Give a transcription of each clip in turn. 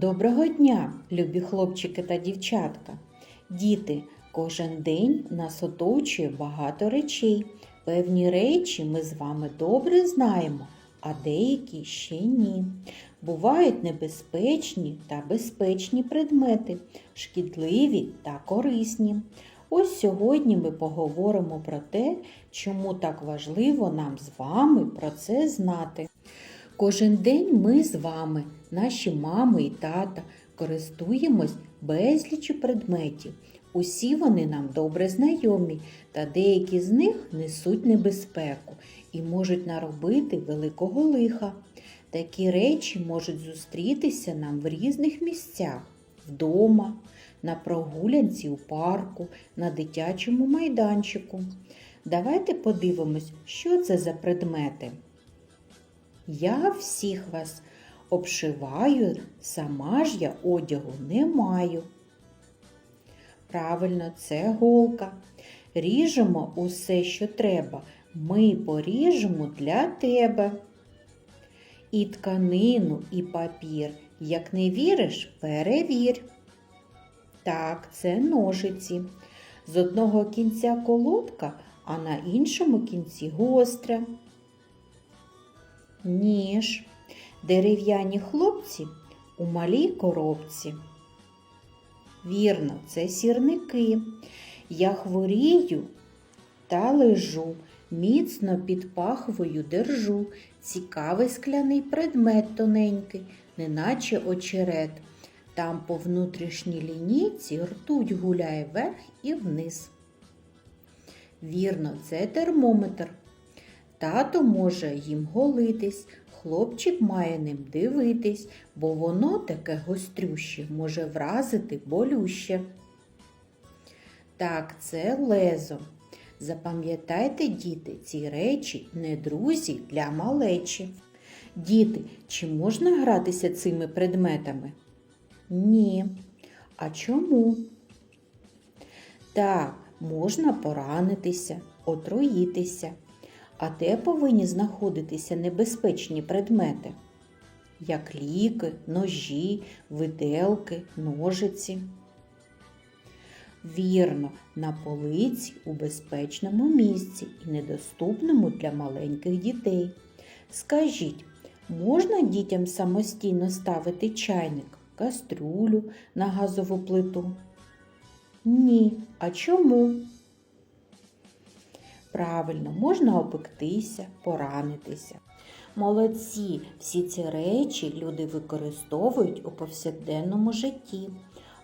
Доброго дня, любі хлопчики та дівчатка. Діти, кожен день нас оточує багато речей. Певні речі ми з вами добре знаємо, а деякі ще ні. Бувають небезпечні та безпечні предмети, шкідливі та корисні. Ось сьогодні ми поговоримо про те, чому так важливо нам з вами про це знати. Кожен день ми з вами, наші мами і тата, користуємось безліччю предметів. Усі вони нам добре знайомі, та деякі з них несуть небезпеку і можуть наробити великого лиха. Такі речі можуть зустрітися нам в різних місцях вдома, на прогулянці у парку, на дитячому майданчику. Давайте подивимось, що це за предмети. Я всіх вас обшиваю, сама ж я одягу не маю. Правильно, це голка. Ріжемо усе, що треба. Ми поріжемо для тебе. І тканину, і папір. Як не віриш, перевір. Так, це ножиці. З одного кінця колодка, а на іншому кінці гостра ніж, дерев'яні хлопці у малій коробці. Вірно, це сірники. Я хворію та лежу, міцно під пахвою держу. Цікавий скляний предмет тоненький, неначе очерет. Там по внутрішній лінійці ртуть гуляє вверх і вниз. Вірно, це термометр. Тато може їм голитись, хлопчик має ним дивитись, бо воно таке гострюще може вразити болюще. Так, це лезо. Запам'ятайте, діти, ці речі не друзі для малечі. Діти, чи можна гратися цими предметами? Ні. А чому? Так, можна поранитися, отруїтися. А де повинні знаходитися небезпечні предмети, як ліки, ножі, виделки, ножиці? Вірно, на полиці у безпечному місці і недоступному для маленьких дітей. Скажіть, можна дітям самостійно ставити чайник, кастрюлю на газову плиту? Ні. А чому? Правильно, можна опектися, поранитися. Молодці, всі ці речі люди використовують у повсякденному житті,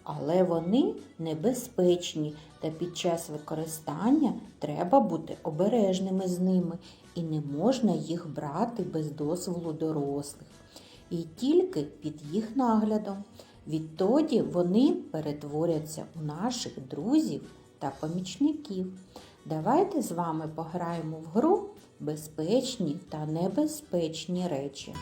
але вони небезпечні та під час використання треба бути обережними з ними і не можна їх брати без дозволу дорослих. І тільки під їх наглядом. Відтоді вони перетворяться у наших друзів та помічників. Давайте з вами пограємо в гру безпечні та небезпечні речі.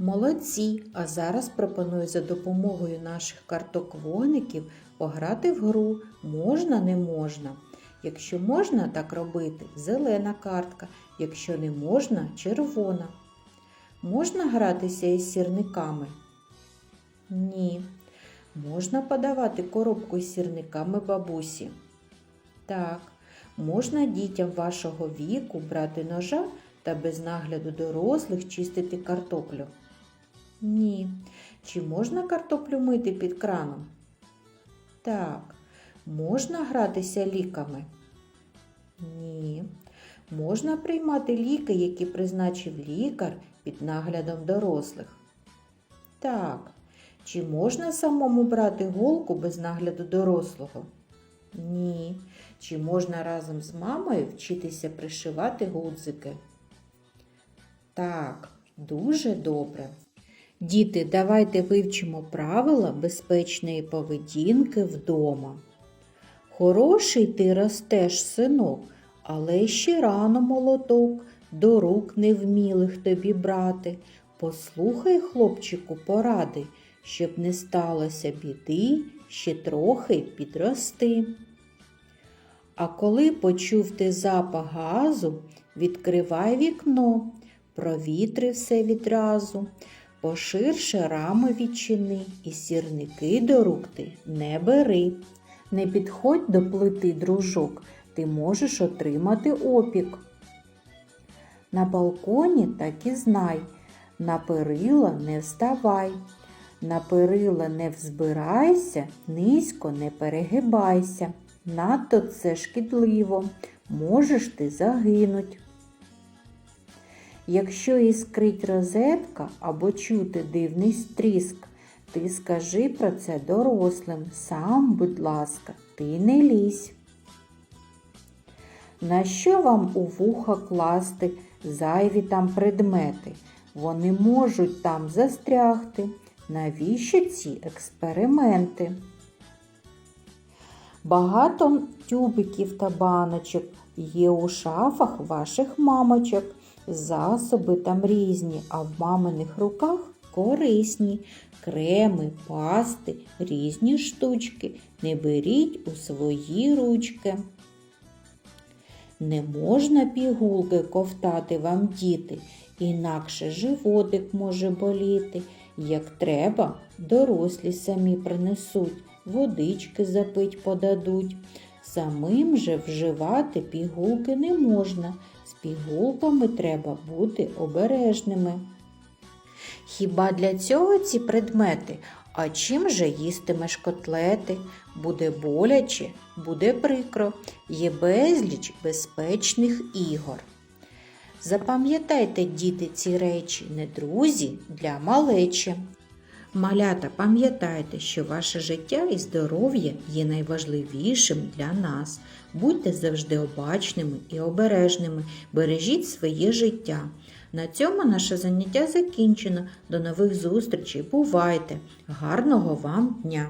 Молодці! А зараз пропоную за допомогою наших карток вогників пограти в гру можна, не можна. Якщо можна так робити, зелена картка, якщо не можна червона. Можна гратися із сірниками? Ні. Можна подавати коробку із сірниками бабусі? Так. Можна дітям вашого віку брати ножа та без нагляду дорослих чистити картоплю? Ні. Чи можна картоплю мити під краном? Так. Можна гратися ліками? Ні. Можна приймати ліки, які призначив лікар під наглядом дорослих? Так. Чи можна самому брати голку без нагляду дорослого? Ні. Чи можна разом з мамою вчитися пришивати гудзики? Так, дуже добре. Діти, давайте вивчимо правила безпечної поведінки вдома. Хороший ти ростеш, синок, але ще рано молоток, до рук невмілих тобі брати. Послухай, хлопчику, поради, щоб не сталося біди, ще трохи підрости. А коли почув ти запах газу, відкривай вікно, провітри все відразу, поширше рами відчини і сірники до рук ти не бери. Не підходь до плити, дружок, ти можеш отримати опік. На балконі так і знай, на перила не вставай, на перила не взбирайся, низько не перегибайся. Надто це шкідливо, можеш ти загинуть. Якщо іскрить розетка або чути дивний стріск, ти скажи про це дорослим, сам, будь ласка, ти не лізь. На що вам у вуха класти зайві там предмети? Вони можуть там застрягти. Навіщо ці експерименти? Багато тюбиків та баночок є у шафах ваших мамочок. Засоби там різні, а в маминих руках корисні. Креми, пасти, різні штучки. Не беріть у свої ручки. Не можна пігулки ковтати вам діти, інакше животик може боліти. Як треба, дорослі самі принесуть, водички запить подадуть. Самим же вживати пігулки не можна. З пігулками треба бути обережними. Хіба для цього ці предмети? А чим же їстимеш котлети? Буде боляче, буде прикро, є безліч безпечних ігор. Запам'ятайте, діти, ці речі, не друзі для малечі. Малята, пам'ятайте, що ваше життя і здоров'я є найважливішим для нас. Будьте завжди обачними і обережними, бережіть своє життя. На цьому наше заняття закінчено. До нових зустрічей. Бувайте! Гарного вам дня!